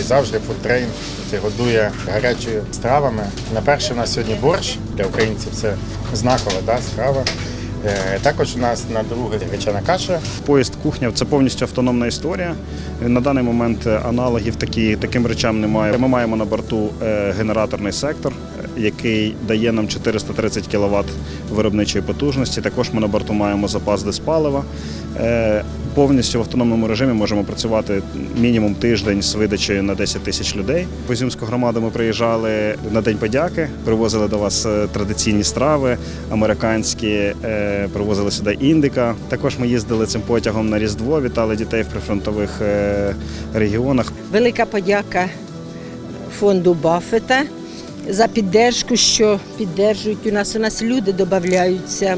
який завжди фудтрейн годує гарячими стравами. На перше у нас сьогодні борщ для українців це знакова да, страва. Е, Також у нас на друге гречана каша. Поїзд кухня це повністю автономна історія. На даний момент е, аналогів такі, таким речам немає. Ми маємо на борту е, генераторний сектор, який дає нам 430 кВт виробничої потужності. Також ми на борту маємо запас диспалива. Е, Повністю в автономному режимі можемо працювати мінімум тиждень з видачею на 10 тисяч людей. В Ізюмську громаду ми приїжджали на День подяки, привозили до вас е, традиційні страви, американські, е, привозили сюди індика. Також ми їздили цим потягом на Різдво, вітали дітей в прифронтових регіонах. Велика подяка фонду Баффета за піддержку, що піддержують у нас. У нас люди додаються.